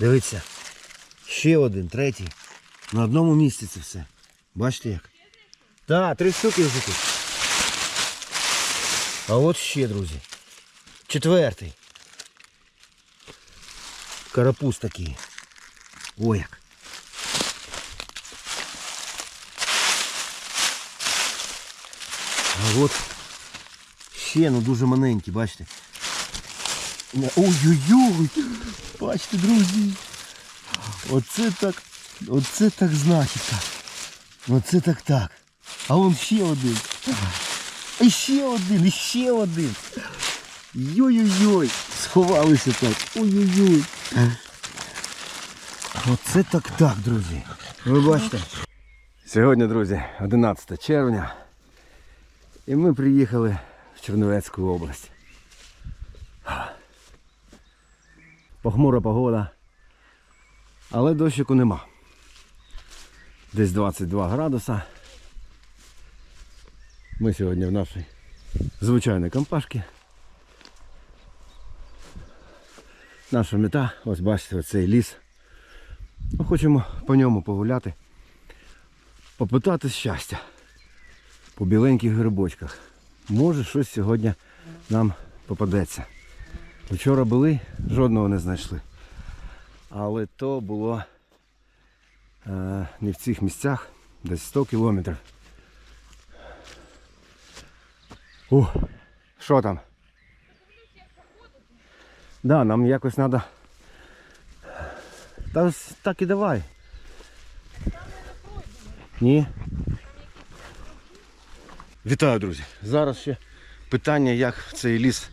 Дивіться. Ще один, третій. На одному місці це все. Бачите як? Так, три штуки вже тут. А от ще, друзі. Четвертий. Карапуз такий. Ой як. А от ще, ну дуже маленький, бачите. Ой-ой-ой! Бачите, друзі. Оце так. Оце так знахідка. Оце так так. А вон ще один. І ще один, і ще один. Йой-йой-йой. Сховалися так. Ой-ой-ой. Оце так так, друзі. Ви бачите? Сьогодні, друзі, 11 червня. І ми приїхали в Чернівецьку область. Похмура погода. Але дощику нема. Десь 22 градуса. Ми сьогодні в нашій звичайній компашці. Наша мета, ось бачите, оцей ліс. Ми хочемо по ньому погуляти, попитати щастя по біленьких грибочках. Може щось сьогодні нам попадеться. Вчора були, жодного не знайшли. Але то було е, не в цих місцях, десь 100 кілометрів. Ух, що там? Да, нам якось треба. Та так і давай. Ні. Вітаю, друзі. Зараз ще питання, як в цей ліс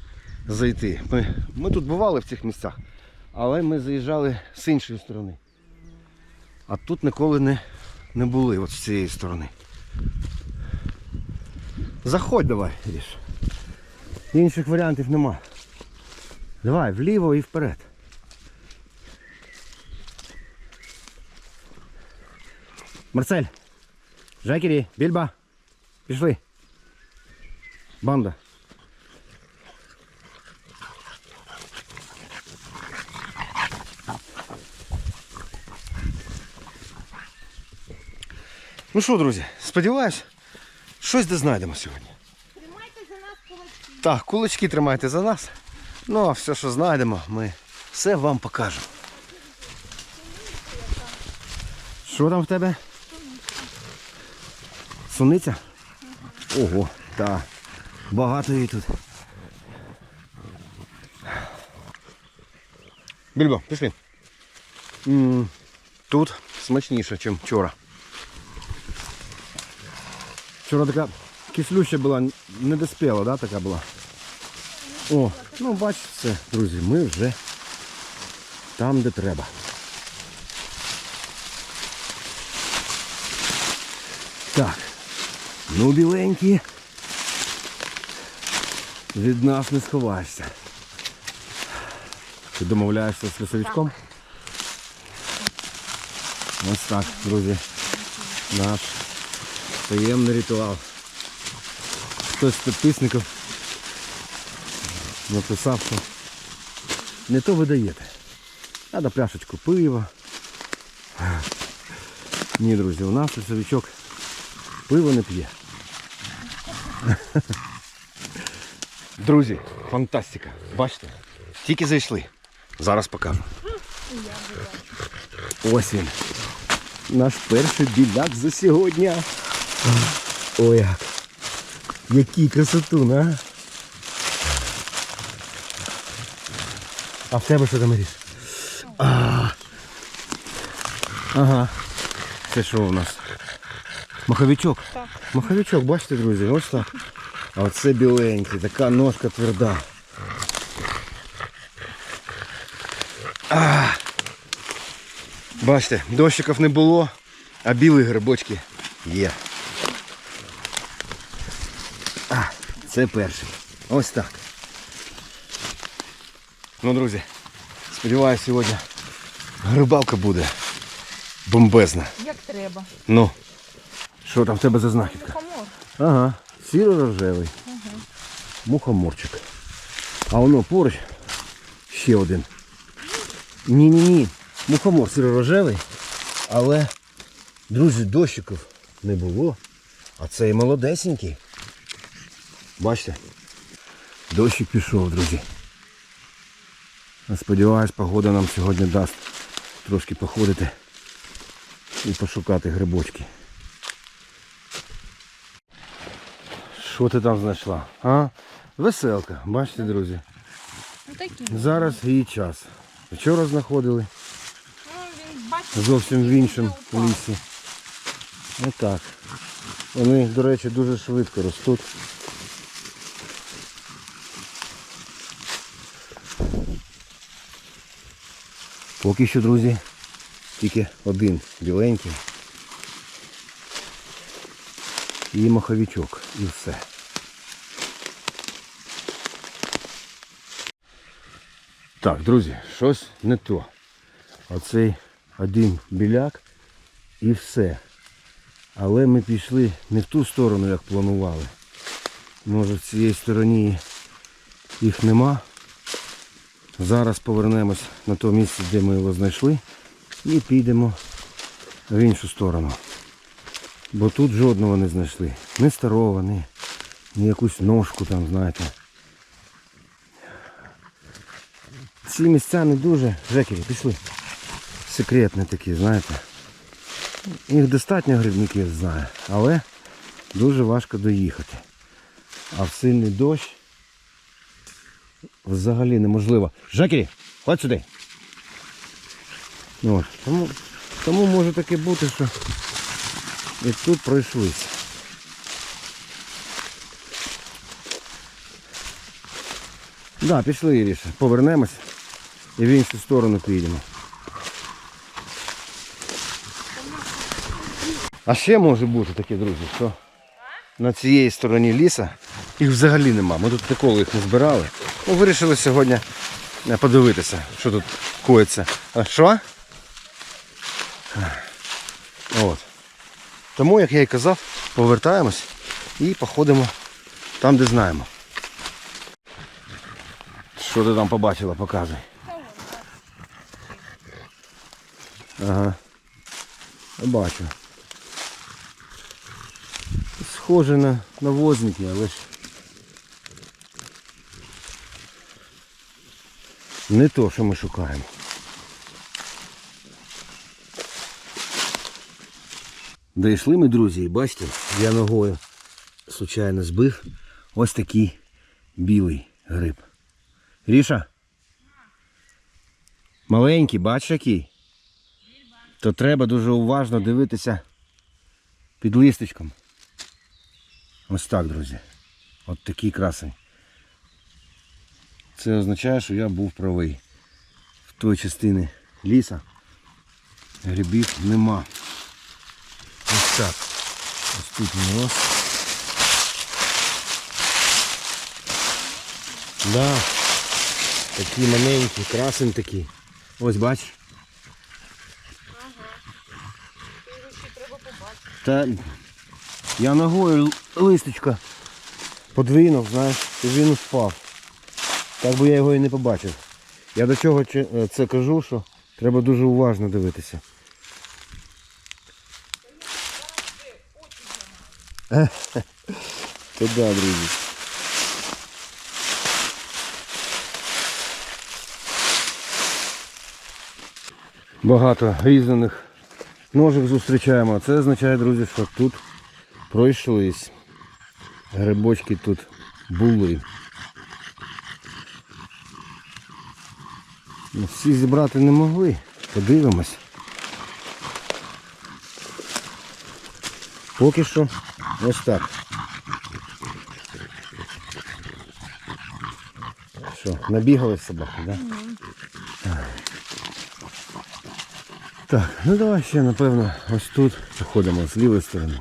зайти. Ми, ми тут бували в цих місцях, але ми заїжджали з іншої сторони. А тут ніколи не, не були от з цієї сторони. Заходь давай, Ріш. Інших варіантів нема. Давай, вліво і вперед. Марцель, Жакері, Більба, пішли. Банда. Ну що, друзі, сподіваюсь, щось де знайдемо сьогодні. Тримайте за нас кулачки. Так, кулачки тримайте за нас. Ну, а все, що знайдемо, ми все вам покажемо. Що там в тебе? Суниця? Ого, так. Багато її тут. Більбо, пішли. Тут смачніше, ніж вчора. Вчора така кислюща була, не доспіла, да, така була. О, ну бачите, все, друзі, ми вже там, де треба. Так. Ну, біленькі. Від нас не сховаєшся. Ти домовляєшся з лісовичком? Ось так, друзі. Наш таємний ритуал. Хтось з підписників написав, що не то ви даєте. Треба пляшечку пива. Ні, друзі, у нас лісовичок пиво не п'є. Друзі, фантастика. Бачите? Тільки зайшли. Зараз покажу. Ось він. Наш перший біляк за сьогодні. Ой як. Який красотун, а? А в тебе що там ріж? А. Ага. Це що у нас? Маховичок. Так. Маховичок, бачите, друзі, ось так. А оце біленький, така ножка тверда. А. Бачите, дощиків не було, а білі грибочки є. Це перший. Ось так. Ну, друзі, сподіваюся, сьогодні грибалка буде бомбезна. Як треба. Ну, що там в тебе за знахідка? Помор. Ага, сіро-рожевий. Мухоморчик. А воно поруч ще один. Ні-ні-ні. Мухомор сиро-рожевий, але, друзі, дощиків не було. А цей молодесенький. Бачите? Дощик пішов, друзі. Сподіваюсь, погода нам сьогодні дасть трошки походити і пошукати грибочки. Що ти там знайшла? А? Веселка, бачите, друзі. Ну. Зараз її час. Вчора знаходили Ну, зовсім в іншому лісі. Отак. Вони, до речі, дуже швидко ростуть. Поки що, друзі, тільки один біленький. І маховичок. І все. Так, друзі, щось не то. Оцей один біляк і все. Але ми пішли не в ту сторону, як планували. Може в цій стороні їх нема. Зараз повернемось на те місце, де ми його знайшли. І підемо в іншу сторону. Бо тут жодного не знайшли. Ні старого, ні, ні якусь ножку там, знаєте. Ці місця не дуже. Жекері, пішли. Секретні такі, знаєте. Їх достатньо грибників знає, але дуже важко доїхати. А в сильний дощ взагалі неможливо. Жекері, ходь сюди. От. Тому, тому може таке бути, що і тут пройшлися. Так, да, пішли, Іріша. Повернемось і в іншу сторону підемо. А ще може бути таке, друзі, що на цієї стороні ліса їх взагалі нема. Ми тут ніколи їх не збирали. Ну, вирішили сьогодні е, подивитися, що тут коїться. А що? От. Тому, як я і казав, повертаємось і походимо там, де знаємо. Що ти там побачила, показуй. Ага. Бачу. Схоже на навозники, але ж не то, що ми шукаємо. Дійшли ми, друзі, і бачите, я ногою случайно збив ось такий білий гриб. Ріша? Маленький, бачиш який? То треба дуже уважно дивитися під листочком. Ось так, друзі. От такий красень. Це означає, що я був правий. В той частині ліса грибів нема. Ось так. Ось тут у нас. Да. Такі маленькі, красень такий. Ось бачиш? Та я ногою листочка подвинув, знаєш, і він впав. Так би я його і не побачив. Я до чого е, це кажу, що треба дуже уважно дивитися. То друзі. Багато різаних ножик зустрічаємо. Це означає, друзі, що тут пройшлись. Грибочки тут були. Ну, Всі зібрати не могли. Подивимось. Поки що ось так. Що, набігали собаки, так? Да? Так, ну давай ще напевно ось тут походимо з лівої сторони.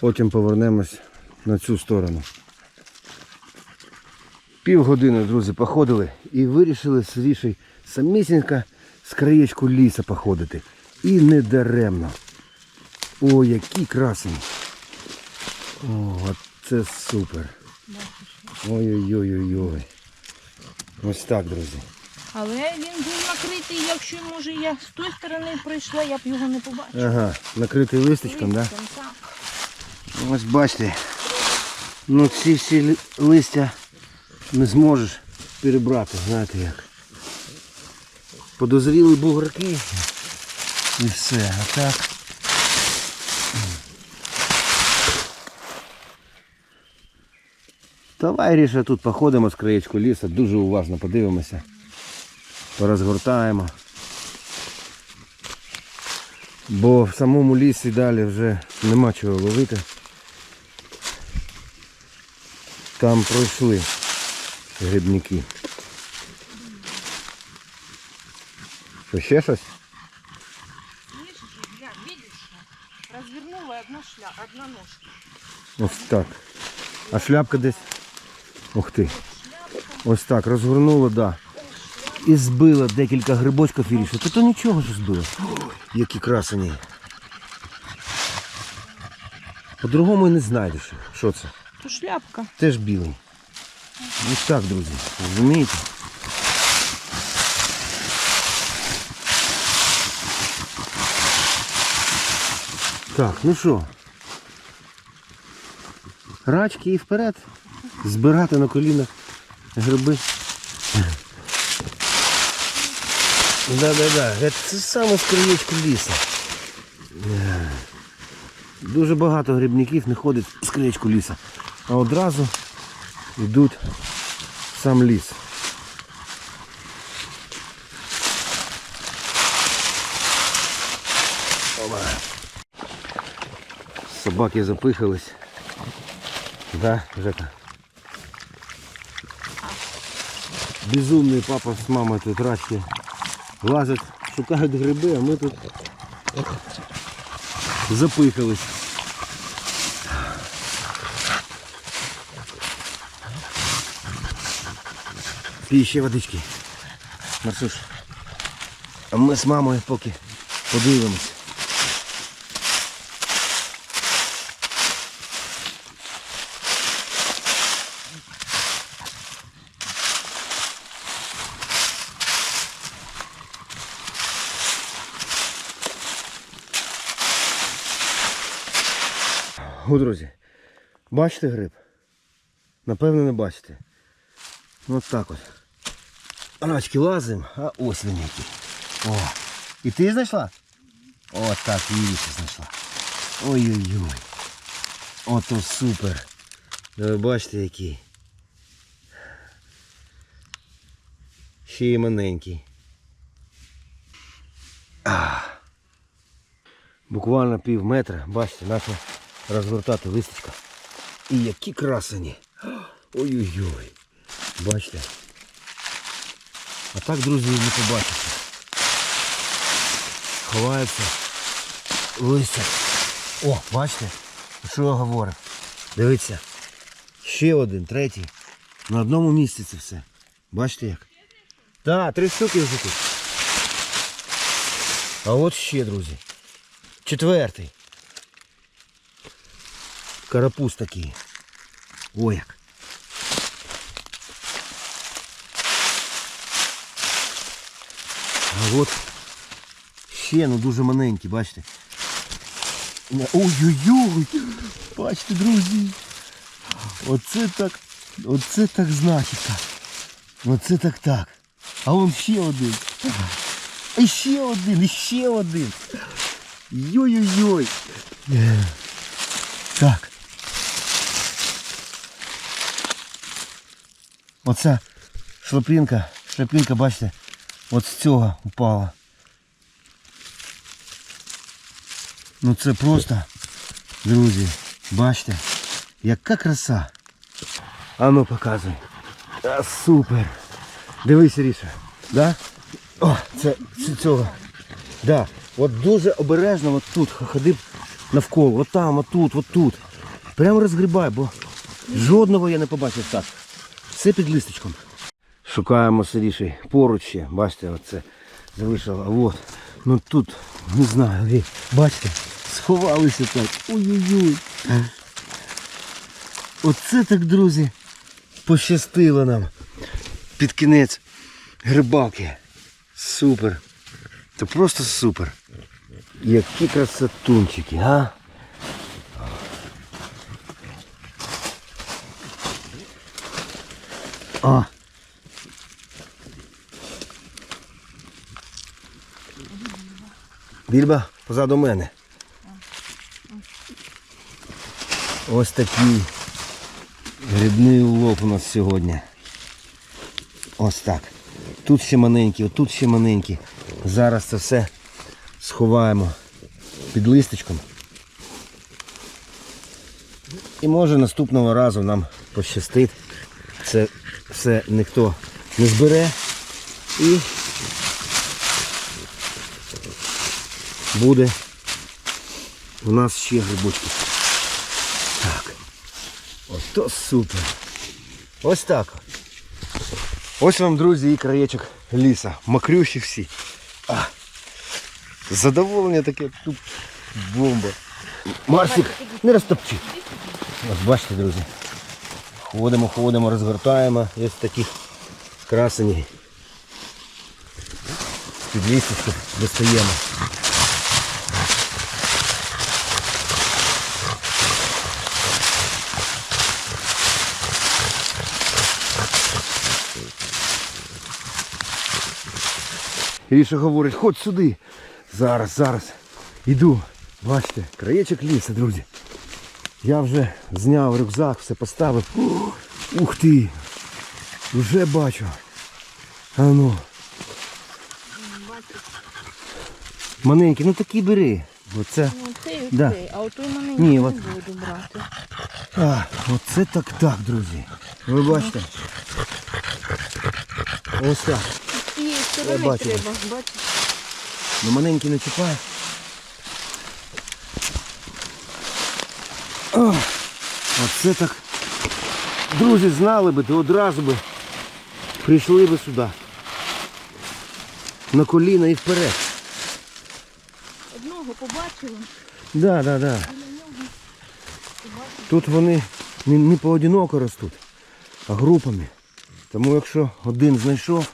Потім повернемось на цю сторону. Півгодини, друзі, походили і вирішили з Рішей самісінько з краєчку ліса походити. І не даремно. О, які красені. О, це супер. Ой-ой-ой-ой-ой. Ось так, друзі. Але він був накритий, якщо може я з тої сторони прийшла, я б його не побачила. Ага, накритий листочком, так? Да? Ось бачите, ну ці всі листя не зможеш перебрати, знаєте як. Подозріли бугорки і все, а так. Давай, Ріша, тут походимо з краєчку лісу, дуже уважно подивимося. Порозгортаємо. Бо в самому лісі далі вже нема чого ловити. Там пройшли грибники. Що, ще щось? Видишь, одна шля, одна ножка. Ось так. А шляпка десь. Ух ти. Ось так, розгорнула, да. І збила декілька грибочків і рішила. Та то нічого що збила. Які красені. По-другому і не знайдеш. Що це? То шляпка. Теж білий. Ось так, друзі. Розумієте? Так, ну що? Рачки і вперед. Збирати на колінах гриби. Да-да-да, це саме з краєчку лісу. Дуже багато грибників не ходить з краєчку лісу, а одразу йдуть в сам ліс. Собаки запихались. Да, Жека? Безумний папа з мамою тут рачки лазять, шукають гриби, а ми тут запихались. Пій ще водички. Марсуш. А ми з мамою поки подивимось. О, друзі, бачите гриб? Напевно, не бачите. Ось так от. Рачки лазимо, а ось він який. О. І ти знайшла? О, так, і Іріша знайшла. Ой-ой-ой. Ото супер. Ви бачите який. Ще й маленький. А. Буквально пів метра, бачите, наша розгортати листочка. І які красені. Ой-ой-ой. Бачите? А так, друзі, не побачите. Ховаються листя. О, бачите? Що я говорив? Дивіться. Ще один, третій. На одному місці це все. Бачите як? Так, три штуки вже тут. А от ще, друзі. Четвертий. Карапуз такий. Ой як. от ще ну дуже маленький, бачите. Не- Ой-ой-ой! Бачите, друзі. Оце так. Оце так значить так. Оце так так. А вон ще один. І ще один, і ще один. Йой-йой-йой. Е. Так. Оця шлепінка, шлепінка, бачите, от з цього упала. Ну це просто, друзі, бачите, яка краса. А ну показуй. А, супер. Дивись, Ріша. Да? О, це, це цього. Да. От дуже обережно от тут ходи навколо. От там, от тут, от тут. Прямо розгрібай, бо жодного я не побачив так. Все під листочком. Шукаємо сиріший поруч. Бачите, оце залишило. А. Ну тут, не знаю, бачите, сховалися так. Ой-ой-ой. Оце так, друзі, пощастило нам під кінець Грибалки. Супер. Це просто супер. Які красотунчики? А. Більба позаду мене. Ось такий грибний улов у нас сьогодні. Ось так. Тут ще маленькі, отут ще маленькі. Зараз це все сховаємо під листочком. І може наступного разу нам пощастить. Це все ніхто не збере. І буде у нас ще грибочки. Так. Ото супер. Ось так. Ось вам, друзі, і краєчок ліса. Макрющі всі. А. Задоволення таке тут бомба. Марсик, не розтопчи. Ось бачите, друзі. Ходимо, ходимо, розгортаємо. І ось таких красені. Під лісочку достаємо. Іріша говорить, ходь сюди. Зараз, зараз. Іду. Бачите, краєчок лісу, друзі. Я вже зняв рюкзак, все поставив. Ух, ух ти! Вже бачу. А ну. Маленький, ну такі бери. Бо це. Ну, цей, Да. цей, а от той мене Ні, не от- буду брати. А, оце так так, друзі. Ви бачите? Ось так. Сторони бачу. треба, бачиш? Ну маленький не чіпає. О, оце так. Друзі знали би, то одразу би прийшли би сюди. На коліна і вперед. Одного побачила. Да, да, да. Тут вони не, поодиноко ростуть, а групами. Тому якщо один знайшов,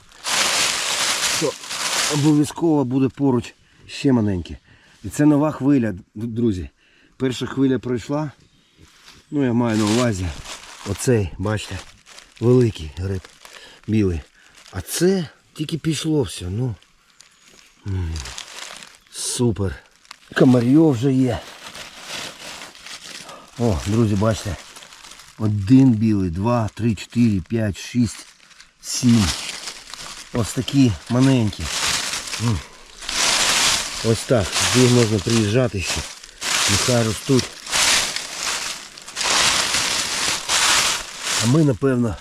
обов'язково буде поруч ще маленький. І це нова хвиля, друзі. Перша хвиля пройшла. Ну я маю на увазі оцей, бачите, великий гриб білий. А це тільки пішло все. Ну. Супер. Комарьов вже є. О, друзі, бачите. Один білий, два, три, чотири, п'ять, шість, сім. Ось такі маленькі. Ось так. Сюди можна приїжджати ще. Нехай ростуть. А ми, напевно,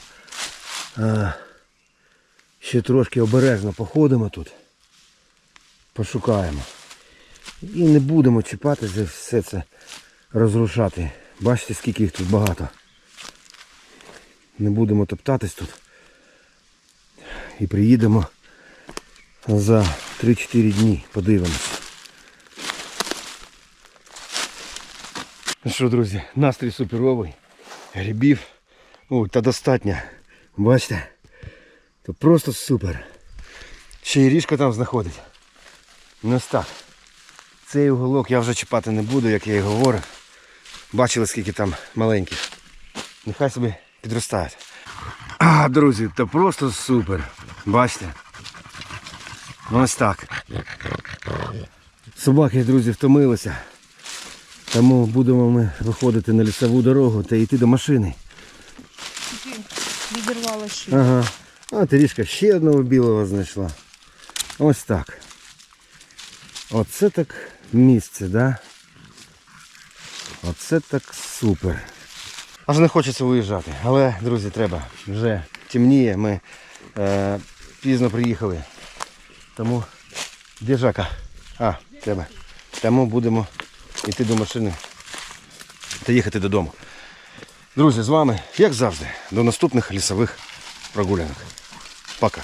а, ще трошки обережно походимо тут. Пошукаємо. І не будемо чіпати все це розрушати. Бачите, скільки їх тут багато. Не будемо топтатись тут. І приїдемо за 3-4 дні. Подивимось. Ну що, друзі, настрій суперовий. Грибів. Ой, та достатньо. Бачите? То просто супер. Ще і ріжка там знаходить. Ну так. Цей уголок я вже чіпати не буду, як я і говорив. Бачили, скільки там маленьких. Нехай собі підростають. А, друзі, то просто супер. Бачите? Ось так. Собаки, друзі, втомилися. Тому будемо ми виходити на лісову дорогу та йти до машини. Відірвала шию. Ага. А Трішка ще одного білого знайшла. Ось так. Оце так місце, да? Оце так супер. Аж не хочеться виїжджати. Але, друзі, треба. Вже темніє, ми е, пізно приїхали. Тому де Жака? А, тебе. Тому будемо йти до машини та їхати додому. Друзі, з вами, як завжди, до наступних лісових прогулянок. Пока.